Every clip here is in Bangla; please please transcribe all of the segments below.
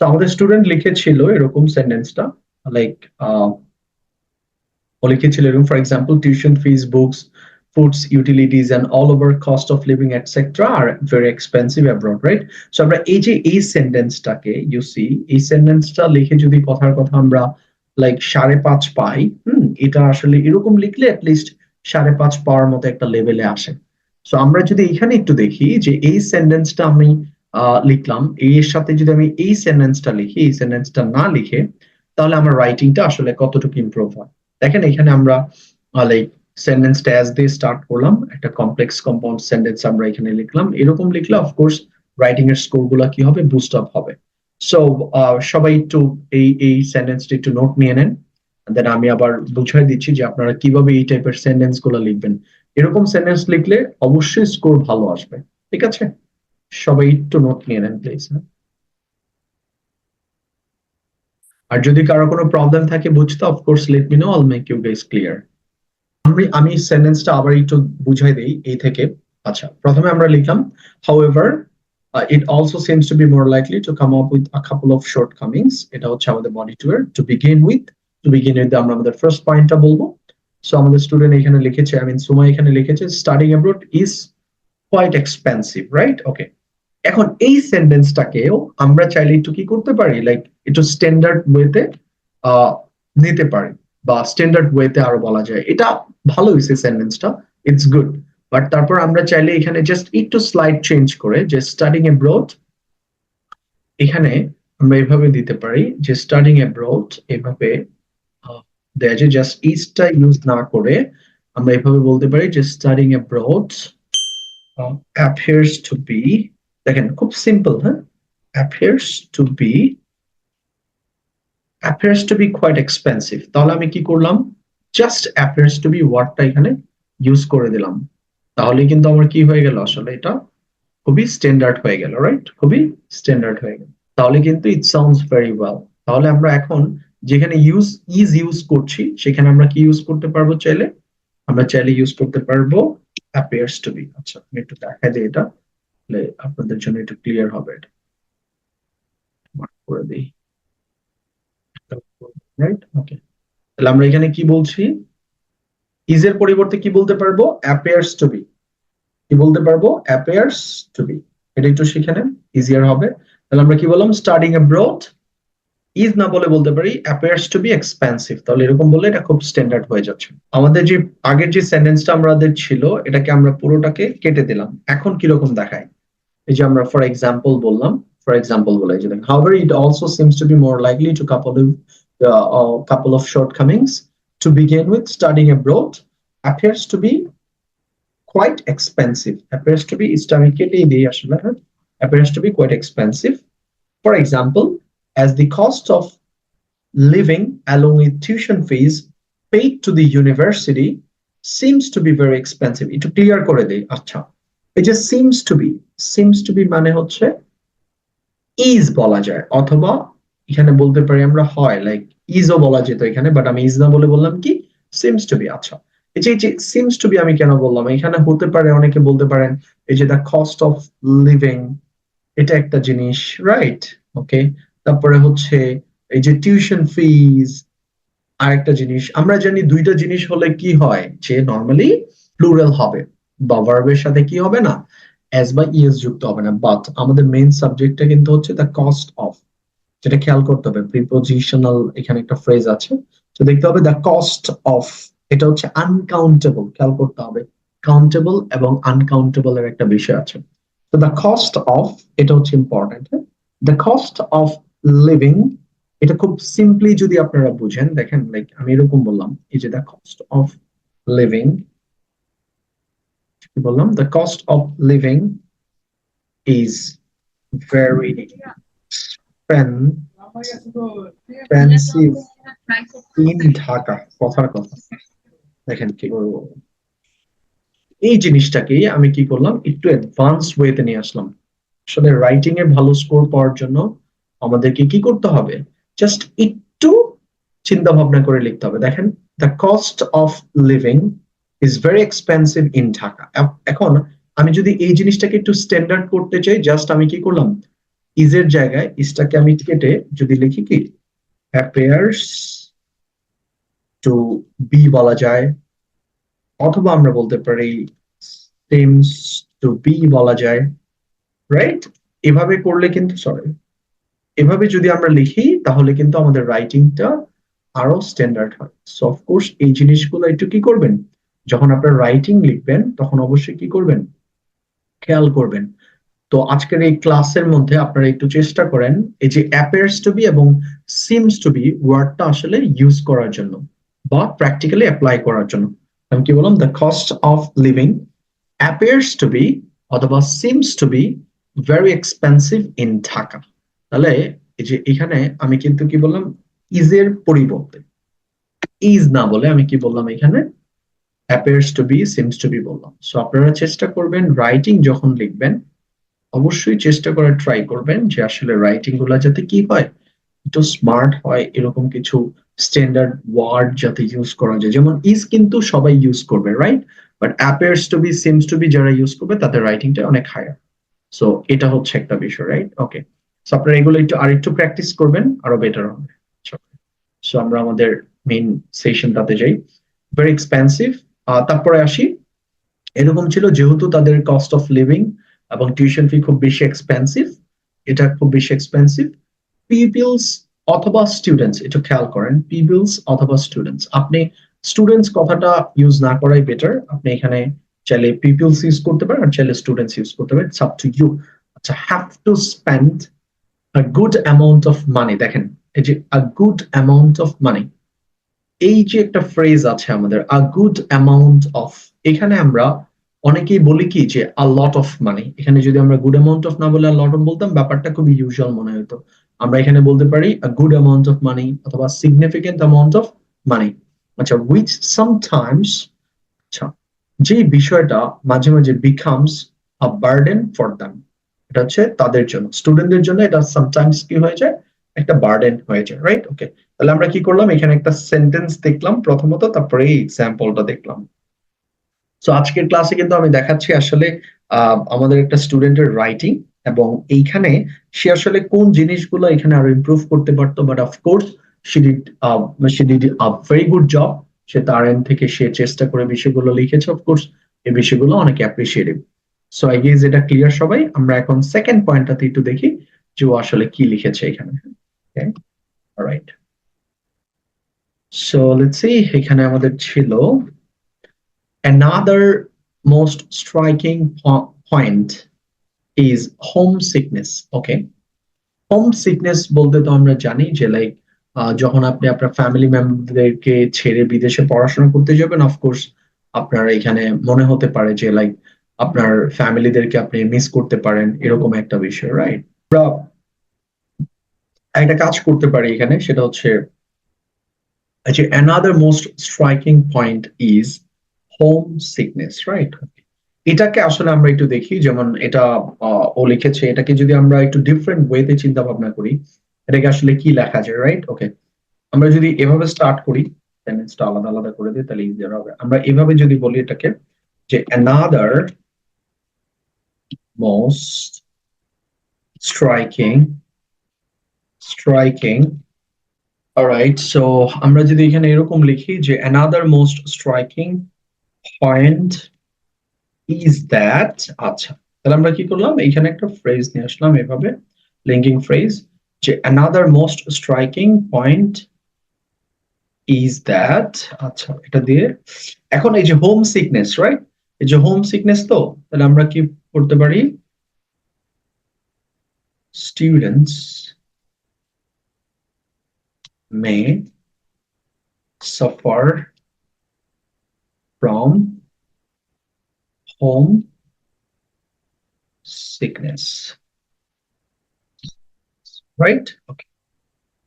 তো আমাদের স্টুডেন্ট লিখেছিল এরকম সেন্টেন্সটা লাইক ও লিখেছিল এরকম for example tuition fees books foods utilities and all over cost of living etcetera R very expensive abroad right so আমরা এই যে এই সেন্টেন্সটাকে ইউ সি এই সেন্টেন্সটা লিখে যদি কথার কথা আমরা লাইক সাড়ে পাঁচ পাই, হুম, এটা আসলে এরকম লিখলে অ্যাটলিস্ট সাড়ে পাঁচ পাওয়ার মতো একটা লেভেলে আসে। সো আমরা যদি এখানে একটু দেখি যে এই সেন্টেন্সটা আমি লিখলাম, এর সাথে যদি আমি এই সেন্টেন্সটা লিখি, এই সেন্টেন্সটা না লিখে, তাহলে আমার রাইটিংটা আসলে কতটুকু ইমপ্রুভ হয়? দেখেন, এখানে আমরা লাইক সেন্টেন্সটা অ্যাজ দিয়ে স্টার্ট করলাম, একটা কমপ্লেক্স কম্পাউন্ড সেন্টেন্স আমরা এখানে লিখলাম। এরকম লিখলে অফকোর্স রাইটিং এর স্কোরগুলা কি হবে? বুস্ট আপ হবে। সো সবাই একটু এই এই সেন্টেন্সটা একটু নোট নিয়ে নেন দেন আমি আবার বুঝাই দিচ্ছি যে আপনারা কীভাবে এই টাইপের সেন্টেন্সগুলো লিখবেন। এরকম সেন্টেন্স লিখলে অবশ্যই স্কোর ভালো আসবে। ঠিক আছে? সবাই একটু নোট নিয়ে নেন প্লিজ আর যদি কারও কোনো প্রবলেম থাকে, বুঝতে of course let me know all make you guys clear আমি আমি সেন্টেন্সটা আবার একটু বুঝাই দেই, এই থেকে। আচ্ছা প্রথমে আমরা লিখলাম however it also seems to be more likely to come up with a couple of short comings এটা হচ্ছে আমাদের বডি টু এর to begin with to begin with আমরা আমাদের ফার্স্ট পয়েন্টটা বলব। সো আমাদের স্টুডেন্ট এখানে লিখেছে আই মিন সুমা এখানে লিখেছে studying abroad is quite expensive right okay এখন এই সেন্টেন্সটাকেও আমরা চাইলে একটু কি করতে পারি? লাইক একটু স্ট্যান্ডার্ড ওয়েতে নিতে পারি। বা স্ট্যান্ডার্ড ওয়েতে আরও বলা যায়। এটা ভালো হয়েছে সেন্টেন্সটা ইটস গুড বাট তারপর আমরা চাইলে এখানে জাস্ট একটু স্লাইড চেঞ্জ করে, যে স্টাডিং এব্রোড এখানে আমরা এভাবে দিতে পারি, যে স্টাডিং এব্রোড এভাবে দেয় যে জাস্ট ইজটা ইউজ না করে আমরা এভাবে বলতে পারি যে studying abroad appears to be, দেখেন, খুব সিম্পল হ্যাঁ? Appears to be, appears to be quite expensive. তাহলে আমি কি করলাম? জাস্ট appears to be ওয়ার্ডটা এখানে ইউজ করে দিলাম। তাহলে কিন্তু আমার কি হয়ে গেল? আসলে এটা খুবই স্ট্যান্ডার্ড হয়ে গেল রাইট খুবই স্ট্যান্ডার্ড হয়ে গেল। তাহলে কিন্তু ইট সাউন্ডস ভেরি ওয়েল তাহলে আমরা এখন যেখানে ইউজ ইজ ইউজ করছি, সেখানে আমরা কি ইউজ করতে পারব চাইলে? আমরা চাইলে ইউজ করতে পারব, appears টু বি আচ্ছা আমি একটু দেখা দিই এটা, তাহলে আপনাদের জন্য একটু ক্লিয়ার হবে এটা। করে দিই। রাইট ওকে তাহলে আমরা এখানে কি বলছি? ইজ এর পরিবর্তে কি বলতে পারব? অ্যাপিয়ার্স টু বি কি বলতে পারব? অ্যাপিয়ার্স টু বি এটা একটু শিখে নেন ইজিয়ার হবে। তাহলে আমরা কি বললাম? স্টার্টিং অ্যাব্রোড ইজ না বলে বলতে পারি অ্যাপিয়ার্স টু বি এক্সপেন্সিভ তাহলে এরকম বললে এটা খুব স্ট্যান্ডার্ড হয়ে যাচ্ছে। আমাদের যে, আগের যে সেন্টেন্সটা আমাদের ছিল, এটাকে আমরা পুরোটাকে কেটে দিলাম। এখন কীরকম দেখায়? এই যে আমরা ফর এক্সাম্পল বললাম। ফর এক্সাম্পল বলে যে however it also seems to be more likely to couple couple of short comings to begin with, studying abroad to be be quite expensive to to be ইসলামিকেটই দিই আসলে, appears to be quite expensive for example as the cost of living along with tuition fees paid to the university seems to be very expensive. একটু ক্লিয়ার করে দেই আচ্ছা। এই যে seems to be, seems to be মানে হচ্ছে is বলা যায়, অথবা এখানে বলতে পারি আমরা হয় লাইক ইজও বলা যেত এখানে বাট আমি ইজ না বলে বললাম কি? সিমস টু বি আচ্ছা। এই যে যে সিমস টু বি আমি কেন বললাম? এখানে হতে পারে অনেকে বলতে পারেন, এই যে দ্য কস্ট অফ লিভিং এটা একটা জিনিস রাইট ওকে তারপরে হচ্ছে এই যে টিউশন ফিজ আরেকটা জিনিস, আমরা জানি দুইটা জিনিস হলে কি হয় যে নর্মালি প্লুরাল হবে, বা ভার্বের সাথে কি হবে না এস বা ইএস যুক্ত হবে না বাট আমাদের মেইন সাবজেক্টটা কিন্তু হচ্ছে দ্য কস্ট অফ যেটা খেয়াল করতে হবে প্রিপোজিশনাল এখানে একটা ফ্রেজ আছে, তো দেখতে হবে দ্য কস্ট অফ এটা হচ্ছে আনকাউন্টেবল খেয়াল করতে হবে কাউন্টেবল এবং আনকাউন্টেবল এর একটা বিষয় আছে, তো দ্য কস্ট অফ এটা হচ্ছে important the cost of living এটা খুব সিম্পলি যদি আপনারা বুঝেন, দেখেন লাইক আমি এরকম বললাম, এই যে দ্য কস্ট অফ লিভিং বললাম? The cost of living is very expensive in Dhaka, কথার কথা। দেখেন কি করব এই জিনিসটাকে আমি কি করলাম, একটু অ্যাডভান্স ওয়েতে নিয়ে আসলাম। আসলে রাইটিং এ ভালো স্কোর পাওয়ার জন্য আমাদেরকে কি করতে হবে? জাস্ট একটু চিন্তা ভাবনা করে লিখতে হবে। দেখেন the cost of living is very expensive in Dhaka এখন আমি যদি এই জিনিসটাকে একটু স্ট্যান্ডার্ড করতে চাই জাস্ট আমি কি করলাম? ইজের জায়গায় ইজটাকে আমি কেটে যদি লিখি কি? অ্যাপেয়ার্স টু বি বলা যায়। অথবা আমরা বলতে পারি seems টু বি বলা যায়। রাইট এভাবে করলে কিন্তু সরি এভাবে যদি আমরা লিখি, তাহলে কিন্তু আমাদের রাইটিংটা আরও স্ট্যান্ডার্ড হয়। সো অফকোর্স এই জিনিসগুলো একটু কি করবেন? যখন আপনার রাইটিং লিখবেন, তখন অবশ্যই কি করবেন? খেয়াল করবেন। তো আজকের এই ক্লাসের মধ্যে আপনারা একটু চেষ্টা করেন, এই যে অ্যাপিয়ার্স টু বি এবং সিমস টু বি ওয়ার্ডটা আসলে ইউজ করার জন্য বা প্র্যাকটিক্যালি অ্যাপ্লাই করার জন্য। আমি কি বললাম? The cost of living appears to be অথবা seems to be very expensive in Dhaka তাহলে এই যে এখানে আমি কিন্তু কি বললাম? ইজের পরিবর্তে। ইজ না বলে আমি কি বললাম এখানে? Appears to be seems to be বললাম। সো আপনারা চেষ্টা করবেন রাইটিং যখন লিখবেন, অবশ্যই চেষ্টা করে ট্রাই করবেন যে আসলে রাইটিংগুলা যাতে কি হয়, একটু স্মার্ট হয়, এরকম কিছু স্ট্যান্ডার্ড ওয়ার্ড যাতে ইউজ করা যায়। যেমন ইজ কিন্তু সবাই ইউজ করবে right but appears to be seems to be যারা ইউজ করবে, তাদের রাইটিংটা অনেক হায়ার সো এটা হচ্ছে একটা বিষয় রাইট ওকে সো আপনারা এগুলো একটু, আর একটু প্র্যাকটিস করবেন, আরও বেটার হবে। সো আমরা আমাদের মেইন সেশনটাতে যাই। ভেরি এক্সপেন্সিভ তারপরে আসি। এরকম ছিল যেহেতু তাদের কস্ট অফ লিভিং এবং টিউশন ফি খুব বেশি এক্সপেন্সিভ এটা খুব বেশি এক্সপেন্সিভ পিপিলস অথবা স্টুডেন্টস একটু খেয়াল করেন পিপিলস অথবা স্টুডেন্টস আপনি স্টুডেন্টস কথাটা ইউজ না করাই বেটার আপনি এখানে চাইলে পিপিলস ইউজ করতে পারেন, আর চাইলে স্টুডেন্টস ইউজ করতে পারেন। সাব টু ইউ আচ্ছা have to spend a good amount of money দেখেন, এই যে a good amount of money এই যে একটা ফ্রেজ আছে আমাদের আ গুড অ্যামাউন্ট অফ এখানে আমরা অনেকেই বলি কি যে আ লট অফ মানি এখানে যদি আমরা গুড অ্যামাউন্ট অফ না বলে লট অফ বলতাম, ব্যাপারটা খুবই ইউজুয়াল মনে হতো। আমরা এখানে বলতে পারি a good amount of money অথবা সিগনিফিকেন্ট অ্যামাউন্ট অফ মানি আচ্ছা উইচ সামটাইমস আচ্ছা যে বিষয়টা মাঝে মাঝে becomes a burden for them এটা হচ্ছে তাদের জন্য। স্টুডেন্টদের জন্য এটা সামটাইমস কি হয়ে যায়? একটা বার্ডেন হয়ে যায় রাইট ওকে তাহলে আমরা কি করলাম? এখানে একটা সেন্টেন্স দেখলাম প্রথমত, তারপরে এই এক্সাম্পলটা দেখলাম। সো আজকের ক্লাসে কিন্তু আমি দেখাচ্ছি আসলে আমাদের একটা স্টুডেন্টের রাইটিং এবং এইখানে সে আসলে কোন জিনিসগুলো এখানে আরও ইমপ্রুভ করতে পারতো but of course she did she did very good job সে তার এন্ড থেকে সে চেষ্টা করে বিষয়গুলো লিখেছে অফকোর্স এই বিষয়গুলো অনেক অ্যাপ্রিসিয়েটিভ সো আই গেস এটা ক্লিয়ার সবাই। আমরা এখন সেকেন্ড পয়েন্টটাতে একটু দেখি যে ও আসলে কি লিখেছে এখানে। রাইট সো লেটস সি এখানে আমাদের ছিল another most striking po- point is homesickness, okay? Homesickness বলতে তো আমরা জানি যে লাইক যখন আপনি আপনার ফ্যামিলি মেম্বারদেরকে ছেড়ে বিদেশে পড়াশোনা করতে যাবেন অফকোর্স আপনার এখানে মনে হতে পারে যে লাইক আপনার ফ্যামিলিদেরকে আপনি মিস করতে পারেন, এরকম একটা বিষয় রাইট আমরা একটা কাজ করতে পারি এখানে, সেটা হচ্ছে যে another most striking point is home sickness right এটাকে আসলে আমরা একটু দেখি, যেমন এটা ও লিখেছে, এটাকে যদি আমরা একটু ডিফারেন্ট ওয়েতে চিন্তা ভাবনা করি, এটাকে আসলে কি লেখা যায় রাইট ওকে আমরা যদি এভাবে স্টার্ট করি সেন্টেন্সটা আলাদা আলাদা করে দিই, তাহলে ইজিয়ার হবে। আমরা এভাবে যদি বলি এটাকে, যে another most striking striking alright so আমরা যদি এখানে এরকম লিখি যে another most striking point is that আচ্ছা তাহলে আমরা কি করলাম? এইখানে একটা ফ্রেজ নিয়ে আসলাম এভাবে লিঙ্কিং ফ্রেজ যে another most striking point is that আচ্ছা এটা দিয়ে। এখন এই যে হোম সিকনেস রাইট এই যে হোম সিকনেস তো, তাহলে আমরা কি করতে পারি students may suffer from home sickness. Right? Okay.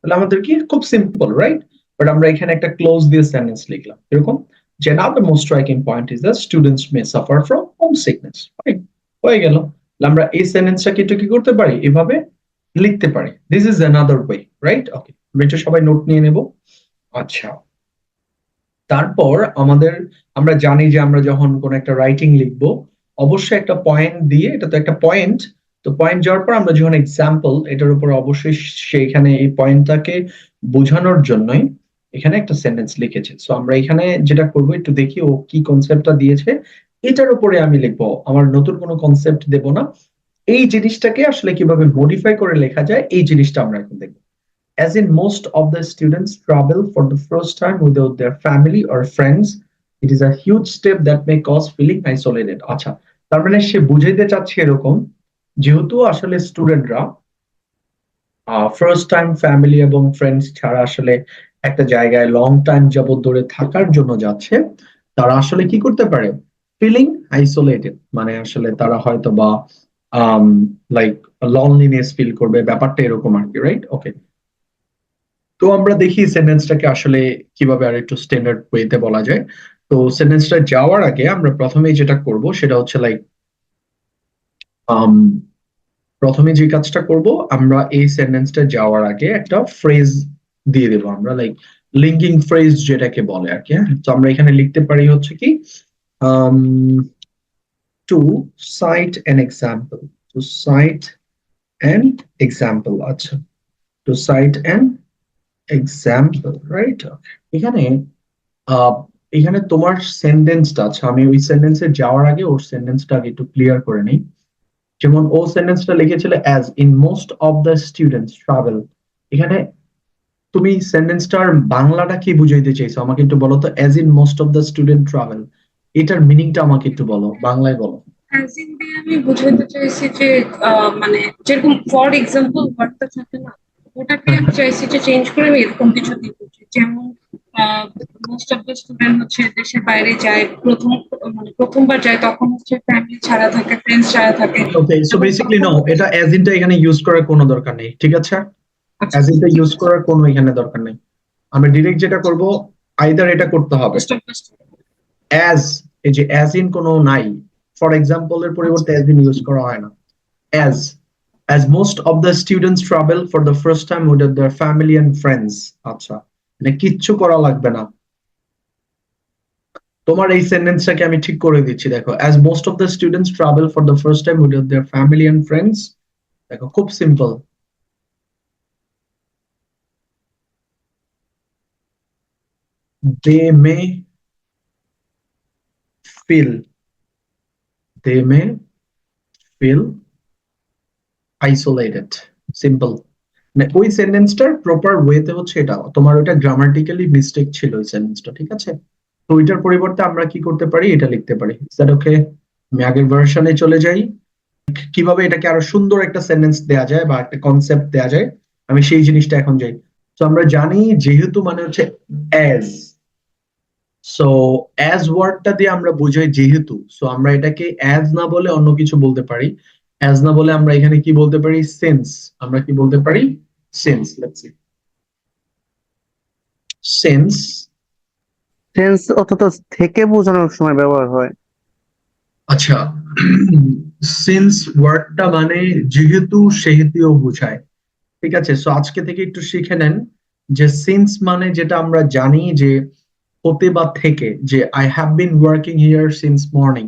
তাহলে আমাদের কি খুব সিম্পল রাইট বাট আমরা এখানে একটা ক্লোজ দিয়ে সেন্টেন্স লিখলাম এরকম যে another most striking point is that students may suffer from homesickness right হয়ে গেল। আমরা এই সেন্টেন্সটাকে একটু কি করতে পারি? এভাবে লিখতে পারি। This is another way right okay আমরা সবাই নোট নিয়ে নেব। আচ্ছা। তারপর আমাদের, আমরা জানি যে আমরা যখন কোন একটা রাইটিং লিখব, অবশ্যই একটা পয়েন্ট দিয়ে, এটা তো একটা পয়েন্ট তো তো পয়েন্ট যাওয়ার পর আমরা যখন এক্সাম্পল এটার উপর অবশ্যই সেইখানে এই পয়েন্টটাকে বোঝানোর জন্যই এখানে একটা সেন্টেন্স লিখেছে। সো আমরা এখানে যেটা করব, একটু দেখি ও কি কনসেপ্টটা দিয়েছে। এটার উপরে আমি লিখব, আমার নতুন কোনো কনসেপ্ট দেব না। এই জিনিসটাকে আসলে কীভাবে মডিফাই করে লেখা যায়, এই জিনিসটা আমরা এখন দেখব। As in most of the students travel for the first time without their family or friends, it is a huge step that may cause feeling isolated. আচ্ছা তার মানে সে বুঝাইতে চাচ্ছে এরকম, যেহেতু আসলে স্টুডেন্টরা ফার্স্ট টাইম ফ্যামিলি এবং ফ্রেন্ডস ছাড়া আসলে একটা জায়গায় লং টাইম যাবত ধরে থাকার জন্য যাচ্ছে, তারা আসলে কি করতে পারে? ফিলিং আইসোলেটেড মানে আসলে তারা হয়তো বা লাইক লনলিনেস ফিল করবে, ব্যাপারটা এরকম আর কি রাইট ওকে তো আমরা দেখি সেন্টেন্সটাকে আসলে কীভাবে আর একটু স্ট্যান্ডার্ড ওয়েতে বলা যায়। তো সেন্টেন্সটা যাওয়ার আগে আমরা প্রথমেই যেটা করব, সেটা হচ্ছে লাইক প্রথমে যে কাজটা করব, আমরা এই সেন্টেন্সটা যাওয়ার আগে একটা ফ্রেজ দিয়ে দেবো আমরা লাইক লিঙ্কিং ফ্রেজ যেটাকে বলে আর কি হ্যাঁ? তো আমরা এখানে লিখতে পারি হচ্ছে কি to cite an example to cite an example আচ্ছা to cite an example right এখানে এখানে তোমার সেন্টেন্সটা আচ্ছা আমি ওই সেন্টেন্সে যাওয়ার আগে ওর সেন্টেন্সটা একটু ক্লিয়ার করে নিই। যেমন ও সেন্টেন্সটা লিখেছিল as in most of the students travel এখানে তুমি সেন্টেন্সটার বাংলাটা কি বুঝাইতে চাইছো? আমাকে একটু বলো তো as in most of the student travel এটার মিনিংটা আমাকে একটু বলো বাংলায় বলো। ইন দিয়ে আমি বুঝাতে চাইছি যে মানে যেরকম ফর এক্সাম্পল ওয়ার্ডটা থাকে না ওটাকে আমি চাইছি যে চেঞ্জ করে আমি এরকম কিছু দিয়ে বুঝি যেমন মোস্ট অফ দ্য স্টুডেন্ট হচ্ছে দেশের বাইরে যায় প্রথম মানে প্রথমবার যায় তখন হচ্ছে ফ্যামিলি ছাড়া থাকে ফ্রেন্ডস ছাড়া থাকে। ওকে সো বেসিক্যালি নো এটা অ্যাজ ইনটা এখানে ইউজ করার কোনো দরকার নেই ঠিক আছে? অ্যাজ ইনটা ইউজ করার কোনো এখানে দরকার নেই। আমরা ডিরেক্ট যেটা করব আইদার এটা করতে হবে। অ্যাজ এই যে অ্যাজ ইন কোনো নাই ফর এক্সাম্পল এর পরিবর্তে অ্যাজ ইন ইউজ করা হয় না as as most of the students travel for the first time with their family and friends আচ্ছা মানে কিচ্ছু করা লাগবে না তোমার এই সেন্টেন্সটাকে আমি ঠিক করে দিচ্ছি দেখো as most of the students travel for the first time with their family and friends দেখো খুব simple they may feel they may feel isolated simple মানে ওই সেন্টেন্সটার প্রপার ওয়েতে হচ্ছে এটা। তোমার ওটা গ্রামাটিক্যালি মিস্টেক ছিল ওই সেন্টেন্সটা, ঠিক আছে? তো ওইটার পরিবর্তে আমরা কি করতে পারি? এটা লিখতে পারি। স্যার ওকে আমি আগের ভার্সনে চলে যাই। কীভাবে এটাকে আরও সুন্দর একটা সেন্টেন্স দেয়া যায় বা একটা কনসেপ্ট দেয়া যায়, আমি সেই জিনিসটা এখন যাই। তো আমরা জানি যেহেতু মানে হচ্ছে অ্যাজ সো অ্যাজ ওয়ার্ডটা দিয়ে আমরা বুঝাই যেহেতু সো আমরা এটাকে অ্যাজ না বলে অন্য কিছু বলতে পারি। অ্যাজ না বলে আমরা এখানে কি বলতে পারি? সেন্স আমরা কি বলতে পারি? Sense let's see sense sense অর্থাৎ থেকে বোঝানোর সময় ব্যবহার হয়। আচ্ছা। সিন্স ওয়ার্ডটা মানে যেহেতু সেহেতুও বোঝায়। ঠিক আছে? সো আজকে থেকে একটু শিখে নেন যে সিন্স মানে যেটা আমরা জানি যে হতে বা থেকে যে I have been working here since morning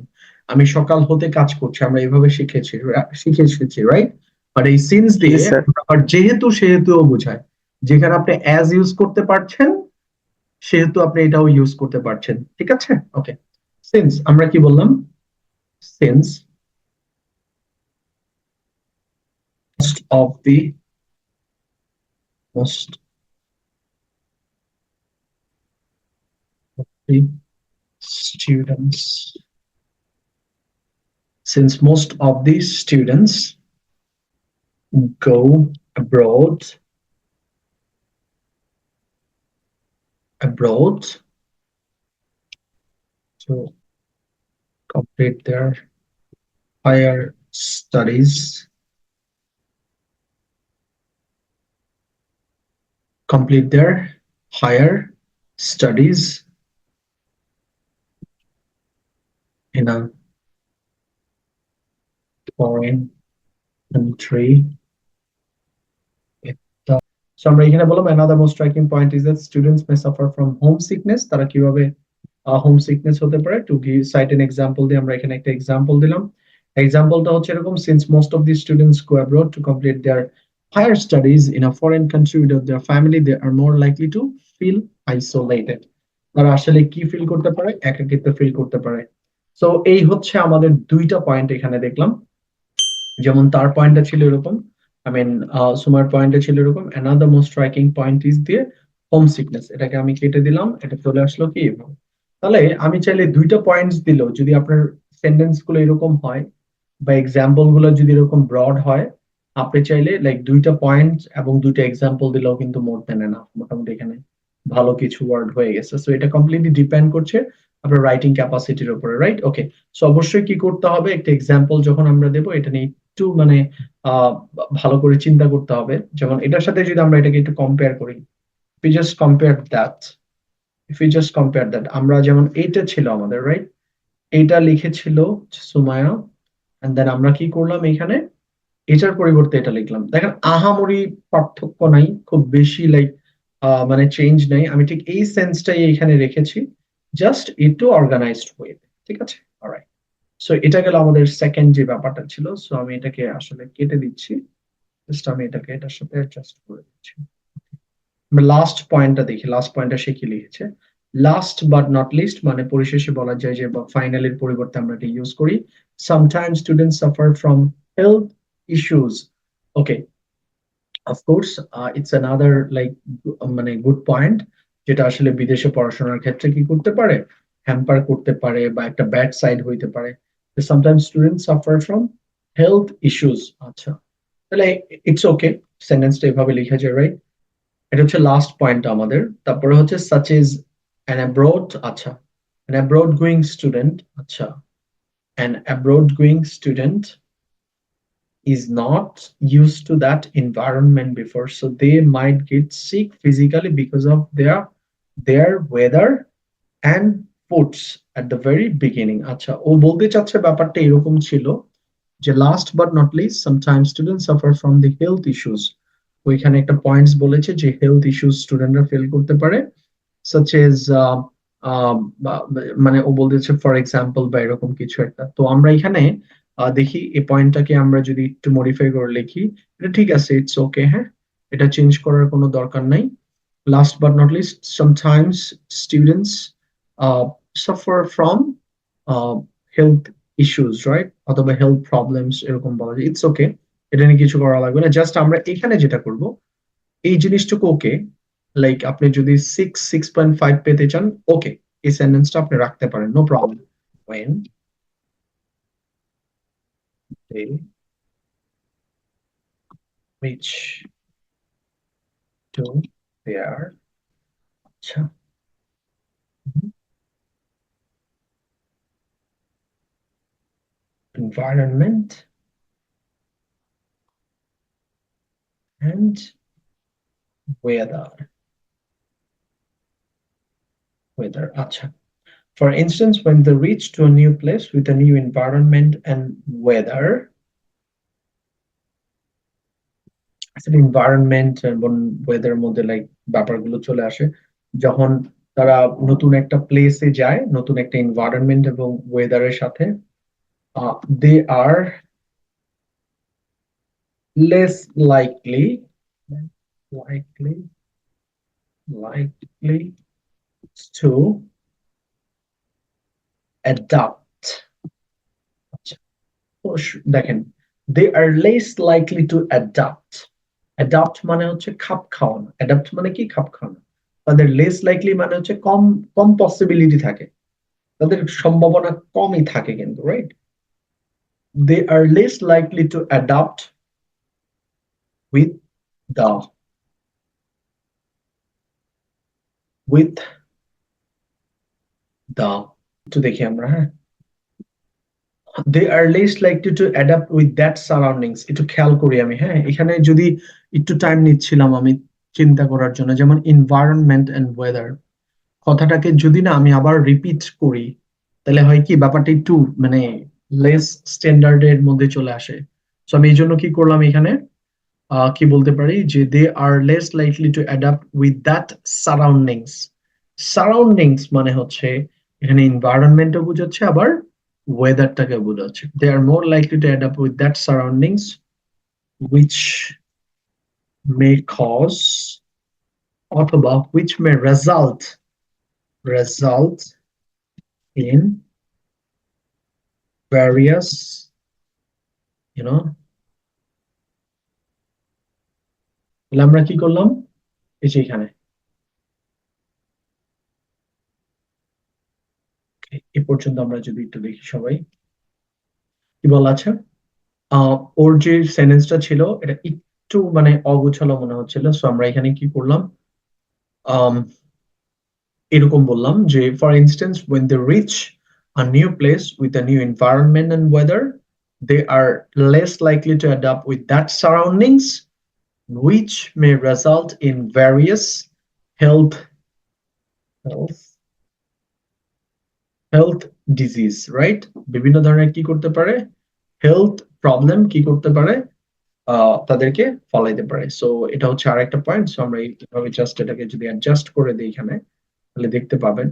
আমি সকাল হতে কাজ করছি আমরা এভাবে শিখেছি শিখে এসেছি রাইট বাট এই সিন্স দিয়ে. আবার যেহেতু সেহেতুও বোঝায়। যেখানে আপনি অ্যাজ ইউজ করতে পারছেন সেহেতু আপনি এটাও ইউজ করতে পারছেন। ঠিক আছে? ওকে সিন্স আমরা কি বললাম? Since most of the most the students. Since most of these students go abroad abroad to complete their higher studies complete their higher studies in a foreign country. So আমরা এখানে বললাম, another most striking point is that students may suffer from homesickness. তারা কীভাবে হোম সিকনেস হতে পারে? To give cite an example দিয়ে আমরা এখানে একটা এক্সাম্পল দিলাম। এক্সাম্পলটা হচ্ছে এরকম since most of the students go abroad to complete their higher studies in a foreign country without their family they are more likely to feel isolated তারা আসলে কি ফিল করতে পারে? একাকিত্ব ফিল করতে পারে। সো এই হচ্ছে আমাদের দুইটা পয়েন্ট এখানে দেখলাম। যেমন তার পয়েন্টটা ছিল এরকম আই মিন সুমার পয়েন্টটা ছিল এরকম। Another most striking point is দিয়ে হোম সিকনেস এটাকে আমি কেটে দিলাম, এটা চলে আসলো কি? তাহলে আমি চাইলে দুইটা পয়েন্টস দিলেও যদি আপনার সেন্টেন্সগুলো এরকম হয় বা এক্সাম্পলগুলো যদি এরকম ব্রড হয়, আপনি চাইলে লাইক দুইটা পয়েন্ট এবং দুইটা এক্সাম্পল দিলেও কিন্তু মোর দেন না মোটামুটি এখানে ভালো কিছু ওয়ার্ড হয়ে গেছে। সো এটা কমপ্লিটলি ডিপেন্ড করছে আপনার রাইটিং ক্যাপাসিটির উপরে রাইট ওকে সো অবশ্যই কি করতে হবে? একটা এক্সাম্পল যখন আমরা দেবো, এটা নিয়ে একটু মানে ভালো করে চিন্তা করতে হবে। যেমন এটার সাথে যদি আমরা এটাকে একটু কম্পেয়ার করি we just compare that, if we just compare that, আমরা যেমন এইটা ছিল আমাদের রাইট এটা লিখেছিল সুমায়া, and দেন আমরা কি করলাম এখানে? এটার পরিবর্তে এটা লিখলাম। দেখেন, আহামরি পার্থক্য নাই, খুব বেশি লাইক মানে চেঞ্জ নাই। আমি ঠিক এই সেন্সটাই এখানে রেখেছি। জাস্ট একটু অর্গানাইজড হয়ে ঠিক আছে? অলরাইট সো এটা গেল আমাদের সেকেন্ড যে ব্যাপারটা ছিল সো আমি এটাকে আসলে কেটে দিচ্ছি। জাস্ট আমি এটাকে, এটার সাথে অ্যাডজাস্ট করে দিচ্ছি। লাস্ট পয়েন্টটা দেখি। লাস্ট পয়েন্টটা সে কি লিখেছে? লাস্ট বাট নট লিস্ট মানে পরিশেষে বলা যায় যে ফাইনালের পরিবর্তে আমরা এটা ইউজ করি। Sometimes student suffer from health issues okay of course it's another like মানে গুড পয়েন্ট যেটা আসলে বিদেশে পড়াশোনার ক্ষেত্রে কি করতে পারে হ্যাম্পার করতে পারে বা একটা ব্যাড সাইড হইতে পারে। Sometimes student suffer from health issues আচ্ছা। তাহলে ইটস ওকে সেন্টেন্সটা এভাবে লেখা যায় রাইট এটা হচ্ছে লাস্ট পয়েন্ট আমাদের। তারপরে হচ্ছে সাচ ইজ অ্যান অ্যাব্রোড আচ্ছা। অ্যান অ্যাব্রোড গোয়িং স্টুডেন্ট আচ্ছা। An abroad going student is not used to that environment before, so they might get sick physically because of their their weather and foods at the very beginning. আচ্ছা ও বলতে চাচ্ছে ব্যাপারটা এরকম ছিল যে last but not least sometimes student suffer from the health issues ওইখানে একটা পয়েন্টস বলেছে যে হেলথ ইস্যুস স্টুডেন্টরা ফেল করতে পারে সাচ এজ মানে ও বলতেছে ফর এক্সাম্পল বা এরকম কিছু একটা। তো আমরা এখানে দেখি এই পয়েন্টটাকে আমরা যদি একটু মডিফাই করে লিখি, এটা ঠিক আছে ইটস ওকে হ্যাঁ? এটা চেঞ্জ করার কোনো দরকার নাই। Last but not least sometimes students suffer from health issues right অথবা হেলথ প্রবলেমস এরকম বলা যায়। ইটস ওকে এটা কিছু করা লাগবে না। জাস্ট আমরা এখানে যেটা করব, এই জিনিসটুকু ওকে লাইক আপনি যদি সিক্স সিক্স পয়েন্ট ফাইভ পেতে চান ওকে এই সেন্টেন্সটা আপনি রাখতে পারেন no problem reach to they are. So. Mm-hmm. environment and weather. Weather. Acha. For instance, when they reach to a new place with a new environment and weather, environment এবং ওয়েদারের মধ্যে লাইক ব্যাপারগুলো চলে আসে। যখন তারা নতুন একটা প্লেসে যায়, নতুন একটা এনভায়রনমেন্ট এবং ওয়েদারের সাথে they are less likely likely likely to adapt দেখেন they are less likely to adapt adapt মানে হচ্ছে খাপ খাওয়ানো। Adapt মানে কি? খাপ খাওয়ানো। তাদের less likely মানে হচ্ছে কম কম পসিবিলিটি থাকে। তাদের সম্ভাবনা কমই থাকে কিন্তু right they are less likely to adapt with the with the একটু দেখি আমরা হ্যাঁ? They are less likely to adapt with that surroundings একটু খেয়াল করি আমি হ্যাঁ? এখানে যদি একটু টাইম নিচ্ছিলাম আমি চিন্তা করার জন্য, যেমন এনভায়রনমেন্ট and ওয়েদার কথাটাকে যদি না আমি আবার রিপিট করি, তাহলে হয় কি? ব্যাপারটা একটু মানে লেস স্ট্যান্ডার্ডের মধ্যে চলে আসে। সো আমি এই জন্য কি করলাম এখানে? কি বলতে পারি? যে they are less likely to adapt with that surroundings surroundings মানে হচ্ছে, এখানে এনভায়রনমেন্টও বুঝাচ্ছে, আবার ওয়েদারটাকে বোঝাচ্ছে they are more likely to adapt with that surroundings which may cause অথবা which may result result in various, you know, তাহলে আমরা কি করলাম? এই যে এখানে Okay, এ পর্যন্ত আমরা যদি একটু দেখি সবাই কি বলা আছে ওর যে সেন্টেন্সটা ছিল এটা একটু মানে অগোছালো মনে হচ্ছিল সো আমরা এখানে কি করলাম এরকম বললাম যে for instance when they reach a new place with a new environment and weather they are less likely to adapt with that surroundings which may result in various health health health disease, right? বিভিন্ন ধরনের কি করতে পারে? হেলথ প্রবলেম কি করতে পারে? তাদেরকে ফলাইতে পারে। সো এটা হচ্ছে আরেকটা পয়েন্ট সো আমরা এইভাবে জাস্ট এটাকে যদি অ্যাডজাস্ট করে দিই এখানে, তাহলে দেখতে পাবেন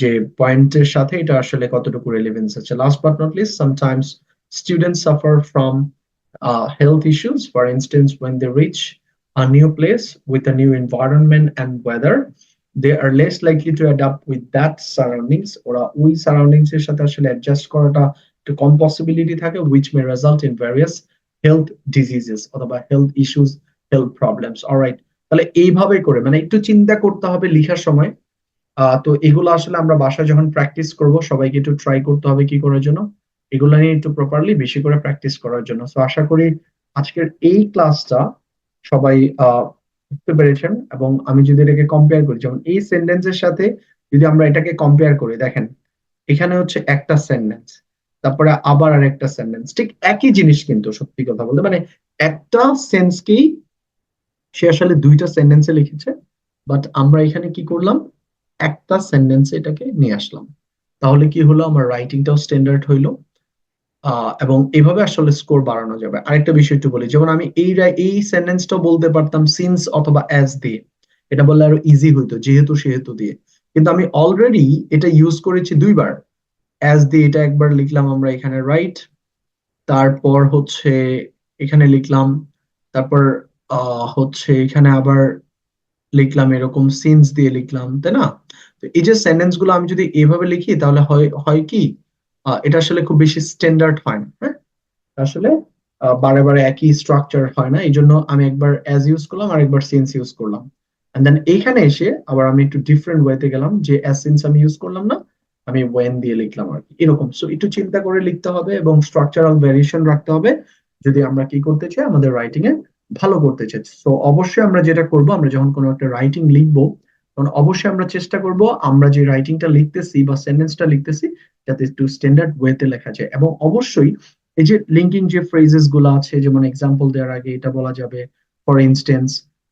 যে পয়েন্টের সাথে এটা আসলে কতটুকু রেলেভেন্স আছে। Last but not least sometimes students suffer from health issues for instance when they reach a new place with a new environment and weather they are less likely to adapt with that surroundings ওরা ওই সারাউন্ডিংস এর সাথে আসলে অ্যাডজাস্ট করাটা একটু কম পসিবিলিটি থাকে, which may result in various health diseases অথবা health issues, health problems. Alright, তাহলে এইভাবে করে মানে একটু চিন্তা করতে হবে লেখার সময়। আহ, তো এগুলো আসলে আমরা বাসায় যখন প্র্যাকটিস করব, সবাইকে একটু ট্রাই করতে হবে কি করার জন্য। এগুলো নিয়ে একটু প্রপারলি বেশি করে প্র্যাকটিস করার জন্য। তো আশা করি আজকের এই ক্লাসটা সবাই বুঝতে পেরেছেন? এবং আমি যদি এটাকে কম্পেয়ার করি, যেমন এই সেন্টেন্সের সাথে যদি আমরা এটাকে কম্পেয়ার করি, দেখেন, এখানে হচ্ছে একটা সেন্টেন্স তারপরে আবার আরেকটা সেন্টেন্স ঠিক একই জিনিস কিন্তু সত্যি কথা বলতে মানে একটা সেন্সকেই সে আসলে দুইটা সেন্টেন্সে লিখেছে বাট আমরা এখানে কি করলাম? একটা সেন্টেন্সে এটাকে নিয়ে আসলাম। তাহলে কি হলো? আমার রাইটিংটাও স্ট্যান্ডার্ড হইল। এবং এভাবে আসলে স্কোর বাড়ানো যাবে। আরেকটা বিষয় একটু বলি, যেমন আমি এই এই সেন্টেন্সটা বলতে পারতাম সিন্স অথবা অ্যাজ দিয়ে। এটা বললে আরও ইজি হইতো, যেহেতু সেহেতু দিয়ে। কিন্তু আমি অলরেডি এটা ইউজ করেছি দুইবার। অ্যাজ দিয়ে এটা একবার লিখলাম আমরা এখানে রাইট তারপর হচ্ছে এখানে লিখলাম, তারপর হচ্ছে এখানে আবার লিখলাম এরকম সিন্স দিয়ে লিখলাম, তাই না? তো এই যে সেন্টেন্সগুলো আমি যদি এভাবে লিখি, তাহলে হয় হয় কি? এটা আসলে খুব বেশি স্ট্যান্ডার্ড হয় না হ্যাঁ? আসলে বারে বারে একই স্ট্রাকচার হয় না এই জন্য আমি একবার অ্যাজ ইউজ করলাম, আর একবার সিন্স ইউজ করলাম। এন্ড দেন এইখানে এসে আবার আমি একটু ডিফারেন্ট ওয়েতে গেলাম, যে অ্যাজ সিন্স আমি ইউজ করলাম না, আমি ওয়েন দিয়ে লিখলাম আর কি। এরকম। সো একটু চিন্তা করে লিখতে হবে এবং স্ট্রাকচারাল ভ্যারিয়েশন রাখতে হবে, যদি আমরা কি করতে চাই, আমাদের রাইটিং এ ভালো করতে চাই। সো অবশ্যই আমরা যেটা করব, আমরা যখন কোনো একটা রাইটিং লিখব তখন অবশ্যই আমরা চেষ্টা করব, আমরা যে রাইটিংটা লিখতেছি বা সেন্টেন্সটা লিখতেছি, যাতে একটু স্ট্যান্ডার্ড ওয়েতে লেখা যায়। এবং অবশ্যই এই যে লিঙ্কিং যে ফ্রেজেসগুলো আছে, যেমন এক্সাম্পল দেওয়ার আগে এটা বলা যাবে for instance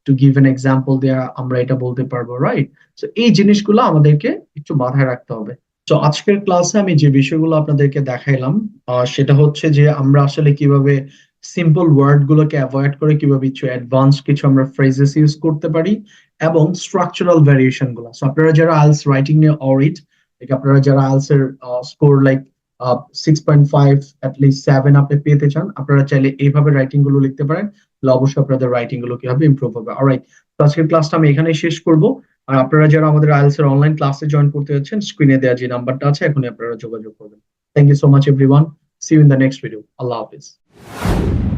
to give an example দেওয়া আমরা এটা বলতে পারব রাইট তো এই জিনিসগুলো আমাদেরকে একটু মাথায় রাখতে হবে। তো আজকের ক্লাসে আমি যে বিষয়গুলো আপনাদেরকে দেখাইলাম সেটা হচ্ছে যে আমরা আসলে কীভাবে সিম্পল ওয়ার্ড গুলোকে অ্যাভয়েড করে কীভাবে কিছু অ্যাডভান্স কিছু আমরা ফ্রেজেস ইউজ করতে পারি এবং স্ট্রাকচারাল ভ্যারিয়েশনগুলো আপনারা যারা আইলস রাইটিং নিয়ে অরিট আপনারা যারা আইলস এর score like six point five seven আপনি পেতে চান, আপনারা চাইলে এইভাবে রাইটিংগুলো লিখতে পারেন। আপনাদের রাইটিংগুলো কি হবে। ইমপ্রুভ হবে আজকের ক্লাসটা আমি এখানেই শেষ করব। আর আপনারা যারা আমাদের এর অনলাইন ক্লাসে জয়েন করতে যে নাম্বারটা আছে, এখনই আপনারা যোগাযোগ করবেন। Thank you so much everyone see in the next video আল্লাহ হাফিজ। you